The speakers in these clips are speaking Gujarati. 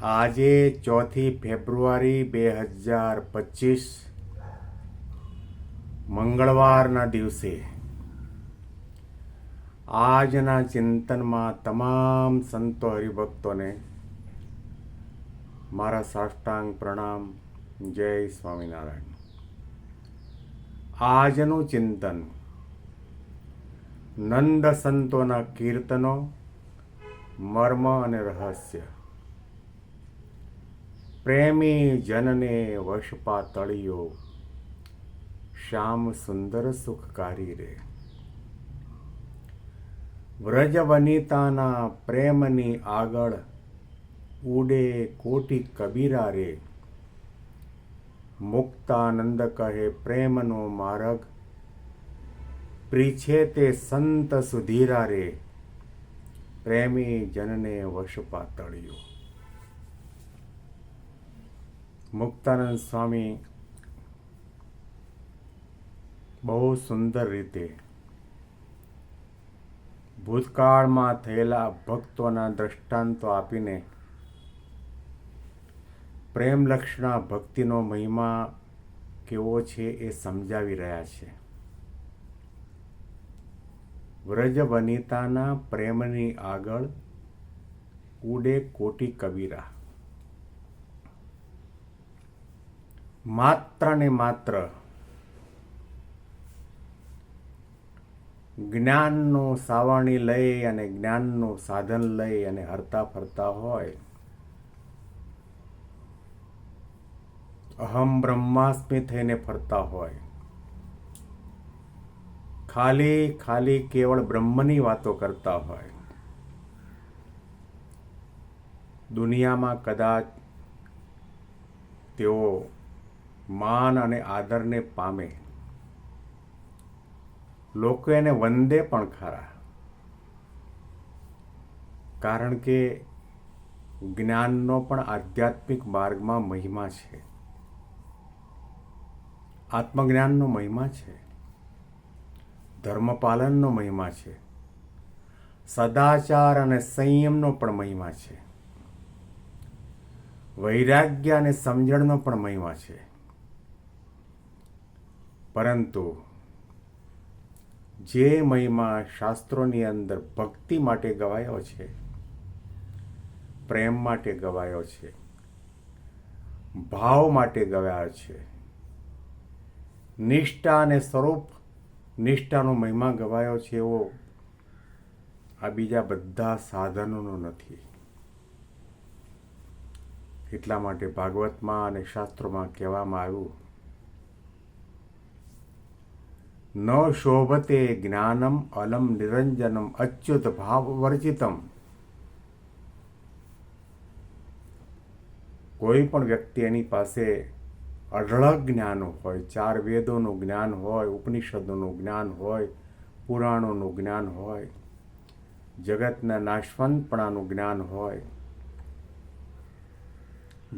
આજે ચોથી ફેબ્રુઆરી બે હજાર પચીસ, મંગળવારના દિવસે આજના ચિંતનમાં તમામ સંતો હરિભક્તોને મારા સાષ્ટાંગ પ્રણામ, જય સ્વામિનારાયણ. આજનું ચિંતન નંદ સંતોના કીર્તનો, મર્મ અને રહસ્ય. પ્રેમી જનને વશપા તળિયો શ્યામ સુંદર સુખકારી રે. વ્રજ વનિતાના પ્રેમની આગળ ઉડે કોટી કબીરા રે. મુક્તાનંદ કહે પ્રેમનો માર્ગ, પ્રીછે તે સંત સુધીરા રે. પ્રેમી જનને વશપા તળિયો મુક્તાનંદ સ્વામી બહુ સુંદર રીતે ભૂતકાળમાં થયેલા ભક્તોના દ્રષ્ટાંતો આપીને પ્રેમલક્ષણા ભક્તિનો મહિમા કેવો છે એ સમજાવી રહ્યા છે. વ્રજ વનિતાના પ્રેમની આગળ ઉડે કોટી કબીરા. માત્ર ને માત્ર જ્ઞાનનું સાવરણી લઈ અને જ્ઞાનનું સાધન લઈ અને હરતા ફરતા હોય. અહમ બ્રહ્માસ્મિ થઈને ફરતા હોય. ખાલી ખાલી કેવળ બ્રહ્મની વાતો કરતા હોય. દુનિયામાં કદાચ તેઓ માન અને આદરને પામે. લોકો એને વંદે પણ ખરા. કારણ કે જ્ઞાનનો પણ આધ્યાત્મિક માર્ગમાં મહિમા છે. આત્મજ્ઞાનનો મહિમા છે. ધર્મપાલનનો મહિમા છે. સદાચાર અને સંયમનો પણ મહિમા છે. વૈરાગ્ય અને સમજણનો પણ મહિમા છે. પરંતુ જે મહિમા શાસ્ત્રોની અંદર ભક્તિ માટે ગવાયો છે, પ્રેમ માટે ગવાયો છે, ભાવ માટે ગવાયો છે, નિષ્ઠા અને સ્વરૂપ નિષ્ઠાનો મહિમા ગવાયો છે એવો આ બીજા બધા સાધનોનો નથી. એટલા માટે ભાગવતમાં અને શાસ્ત્રોમાં કહેવામાં આવ્યું ન શોભતે જ્ઞાનમ અલમ નિરંજનમ અચ્યુત ભાવવર્જિતમ કોઈ પણ વ્યક્તિ એની પાસે અઢળક જ્ઞાન હોય, ચાર વેદોનું જ્ઞાન હોય, ઉપનિષદોનું જ્ઞાન હોય, પુરાણોનું જ્ઞાન હોય, જગતના નાશવંતપણાનું જ્ઞાન હોય,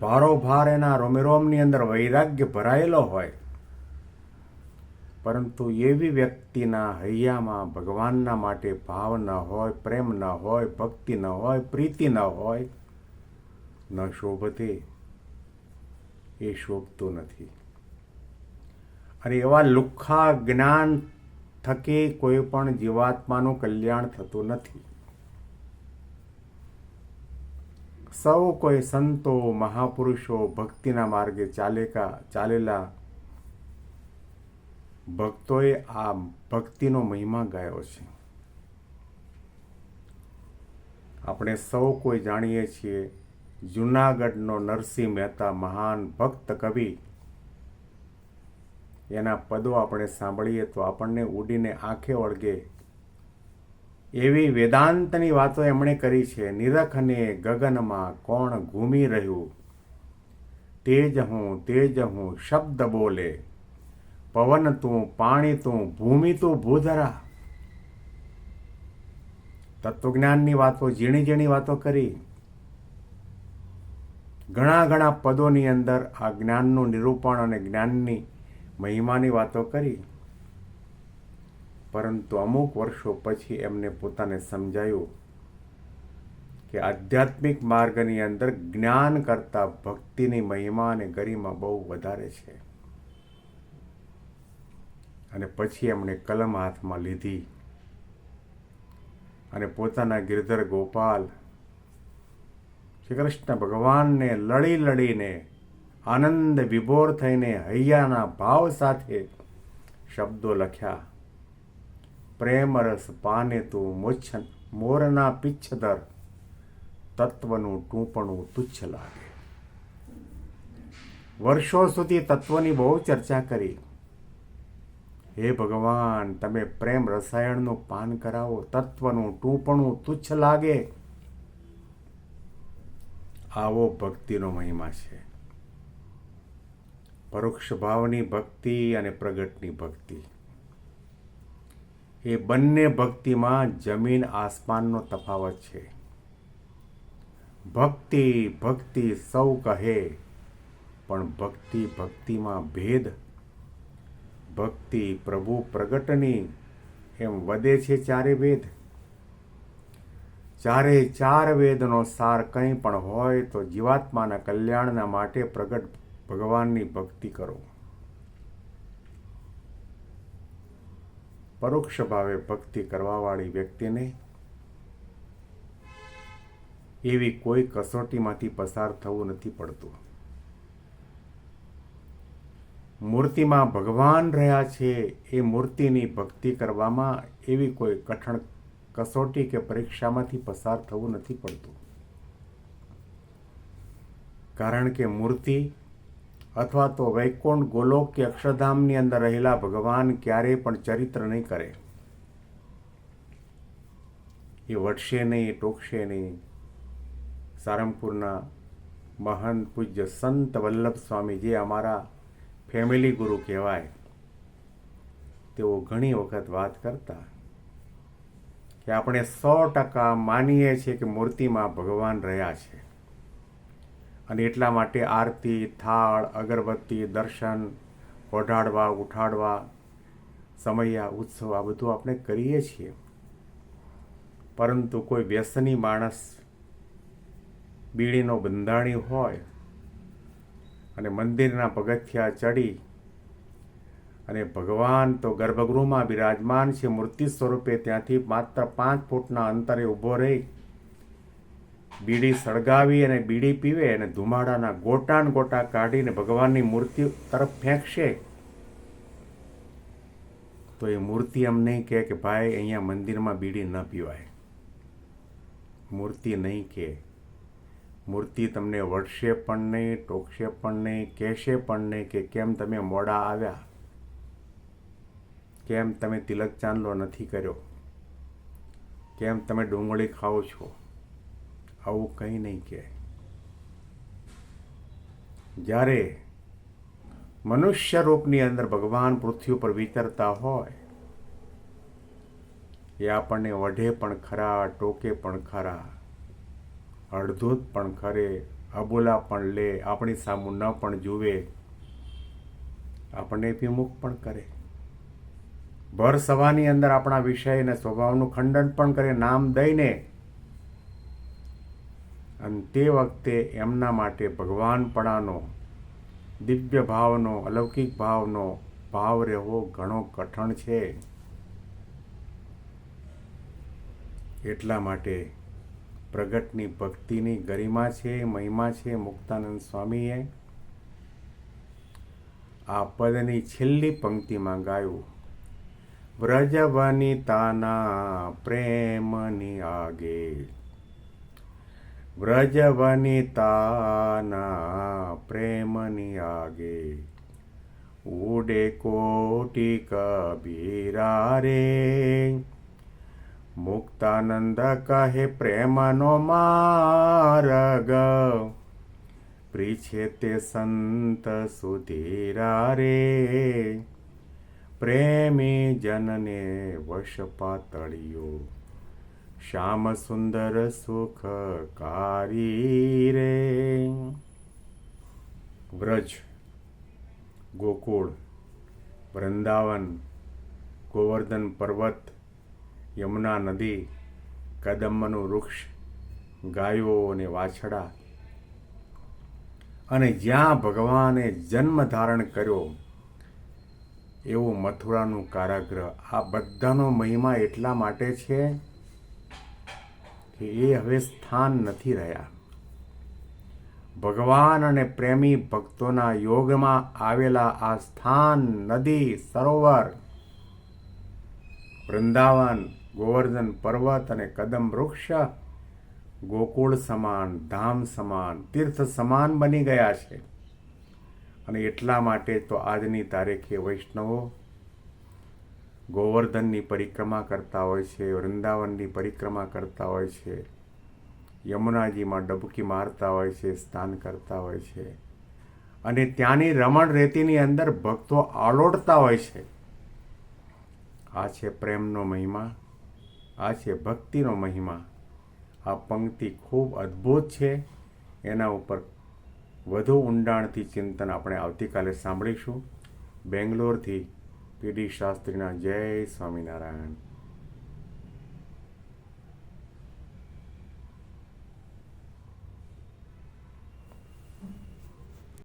ભારોભાર એના રોમેરોમની અંદર વૈરાગ્ય ભરાયેલો હોય પરંતુ એવી વ્યક્તિના હૈયામાં ભગવાનના માટે ભાવ ન હોય, પ્રેમ ન હોય, ભક્તિ ન હોય, પ્રીતિ ન હોય, ન શોભતે. એ શોભતું નથી. અને એવા લુખ્ખા જ્ઞાન થકી કોઈ પણ જીવાત્માનું કલ્યાણ થતું નથી. સૌ કોઈ સંતો, મહાપુરુષો ભક્તિના માર્ગે ચાલેકા ચાલેલા ભક્તોએ આ ભક્તિનો મહિમા ગાયો છે. આપણે સૌ કોઈ જાણીએ છીએ, જુનાગઢનો નરસિંહ મહેતા મહાન ભક્ત કવિ. એના પદો આપણે સાંભળીએ તો આપણને ઉડીને આંખે વળગે. એવી વેદાંતની વાતો એમણે કરી છે નિરખને ગગનમાં કોણ ઘૂમી રહ્યું? તેજ હું તેજ હું શબ્દ બોલે. પવન તું, પાણી તું, ભૂમિ તું, ભૂધરા. તત્વજ્ઞાનની વાતો, ઝીણી ઝીણી વાતો કરી. ઘણા ઘણા પદોની અંદર આ જ્ઞાનનું નિરૂપણ અને જ્ઞાનની મહિમાની વાતો કરી. પરંતુ અમુક વર્ષો પછી એમને પોતાને સમજાયું કે આધ્યાત્મિક માર્ગની અંદર જ્ઞાન કરતાં ભક્તિની મહિમા અને ગરિમા બહુ વધારે છે. અને પછી એમણે કલમ હાથમાં લીધી. અને પોતાના ગિરધર ગોપાલ શ્રી કૃષ્ણ ભગવાનને લડી લડીને આનંદ વિભોર થઈને હૈયાના ભાવ સાથે શબ્દો લખ્યા. પ્રેમ રસ પાને તું મોચ્છ મોરના પિચ્છદર તત્વનું ટૂંપણું તુચ્છ લાગે. વર્ષો સુધી તત્વની બહુ ચર્ચા કરી. હે ભગવાન, તમે પ્રેમ રસાયણનું પાન કરાવો, તત્વનું, ટૂંપણું તુચ્છ લાગે. આવો ભક્તિનો મહિમા છે. પરોક્ષ ભાવની ભક્તિ અને પ્રગટની ભક્તિ. એ બંને ભક્તિમાં જમીન આસમાનનો તફાવત છે. ભક્તિ ભક્તિ સૌ કહે, પણ ભક્તિ ભક્તિમાં ભેદ ભક્તિ પ્રભુ પ્રગટની એમ વધે છે ચારે વેદ. ચારે ચાર વેદનો સાર કંઈ પણ હોય તો જીવાત્માના કલ્યાણના માટે પ્રગટ ભગવાનની ભક્તિ કરો. પરોક્ષ ભાવે ભક્તિ કરવાવાળી વ્યક્તિને એવી કોઈ કસોટીમાંથી પસાર થવું નથી પડતું. મૂર્તિમાં ભગવાન રહ્યા છે, એ મૂર્તિની ભક્તિ કરવામાં એવી કોઈ કઠણ કસોટી કે પરીક્ષામાંથી પસાર થવું નથી પડતું. કારણ કે મૂર્તિ અથવા તો વૈકુંઠ, ગોલોક કે અક્ષરધામની અંદર રહેલા ભગવાન ક્યારેય પણ ચરિત્ર નહીં કરે. એ વટશે નહીં ટોકશે નહીં. સારંગપુરના મહાન પૂજ્ય સંત વલ્લભ સ્વામી જે અમારા ફેમિલી ગુરુ કહેવાય. તેઓ ઘણી વખત વાત કરતા કે આપણે સો ટકા માનીએ છીએ કે મૂર્તિમાં ભગવાન રહ્યા છે. અને એટલા માટે આરતી, થાળ, અગરબત્તી, દર્શન, ઓઢાડવા, ઉઠાડવા, સમયા, ઉત્સવ આ બધું આપણે કરીએ છીએ. પરંતુ કોઈ વ્યસની માણસ, બીડીનો બંધાણી હોય અને મંદિરના પગથિયા ચડી. અને ભગવાન તો ગર્ભગૃહમાં બિરાજમાન છે, મૂર્તિ સ્વરૂપે ત્યાંથી માત્ર પાંચ ફૂટના અંતરે ઊભો રહી. બીડી સળગાવી અને બીડી પીવે અને ધુમાડાના ગોટાન ગોટા કાઢીને ભગવાનની મૂર્તિ તરફ ફેંકશે. તો એ મૂર્તિ એમ નહીં કહે કે, ભાઈ, અહીંયા મંદિરમાં બીડી ન પીવાય. મૂર્તિ નહીં કહે. મૂર્તિ તમને વળશે પણ નહીં, ટોકશે પણ નહીં, કહેશે પણ નહીં કે કેમ તમે મોડા આવ્યા? કેમ તમે તિલક ચાંદલો નથી કર્યો? કેમ તમે ડુંગળી ખાઓ છો? આવું કંઈ નહીં કહે. જ્યારે મનુષ્ય રૂપની અંદર ભગવાન પૃથ્વી ઉપર વિચરતા હોય, એ આપણને વઢે પણ ખરા, ટોકે પણ ખરા. અડધૂત પણ ખરે, અબોલા પણ લે, આપણી સામું ન પણ જુએ. આપણને વિમુખ પણ કરે. ભર સવાની અંદર આપણા વિષય અને સ્વભાવનું ખંડન પણ કરે નામ દઈને. અને તે વખતે એમના માટે ભગવાનપણાનો, દિવ્ય ભાવનો, અલૌકિક ભાવનો ભાવ રહેવો ઘણો કઠણ છે. એટલા માટે પ્રગટની ભક્તિની ગરિમા છે, મહિમા છે, મુક્તાનંદ સ્વામીએ આ પદની છેલ્લી પંક્તિમાં ગાયું વ્રજવનિતાના પ્રેમની આગે. વ્રજવનિતાના પ્રેમની આગે. ઉડે કોટી કબીરા રે. મુક્તાનંદ કહે, પ્રેમનો માર્ગ પ્રીછે તે સંત સુધીરા રે પ્રેમી જનને વશ પાતળિયો, શ્યામ સુંદર સુખકારી રે. વ્રજ, ગોકુળ, વૃંદાવન, ગોવર્ધન પર્વત યમુના નદી કદમ્બનું વૃક્ષ ગાયો અને વાછડા. અને જ્યાં ભગવાને જન્મ ધારણ કર્યો, એવું મથુરાનું કારાગ્રહ આ બધાનો મહિમા એટલા માટે છે કે એ હવે સ્થાન નથી રહ્યા. ભગવાન અને પ્રેમી ભક્તોના યોગમાં આવેલા આ સ્થાન નદી સરોવર વૃંદાવન ગોવર્ધન પર્વત અને કદમ વૃક્ષ ગોકુળ સમાન, ધામ સમાન, તીર્થ સમાન બની ગયા છે. અને એટલા માટે તો આજની તારીખે વૈષ્ણવો ગોવર્ધનની પરિક્રમા કરતા હોય છે, વૃંદાવનની પરિક્રમા કરતા હોય છે, યમુનાજીમાં ડબકી મારતા હોય છે, સ્નાન કરતા હોય છે. અને ત્યાંની રમણ રેતીની અંદર ભક્તો આલોડતા હોય છે. આ છે પ્રેમનો મહિમા. આ છે ભક્તિનો મહિમા. આ પંક્તિ ખૂબ અદ્ભુત છે. એના ઉપર વધુ ઊંડાણથી ચિંતન આપણે આવતીકાલે સાંભળીશું. બેંગ્લોરથી પીડી શાસ્ત્રીના જય સ્વામિનારાયણ.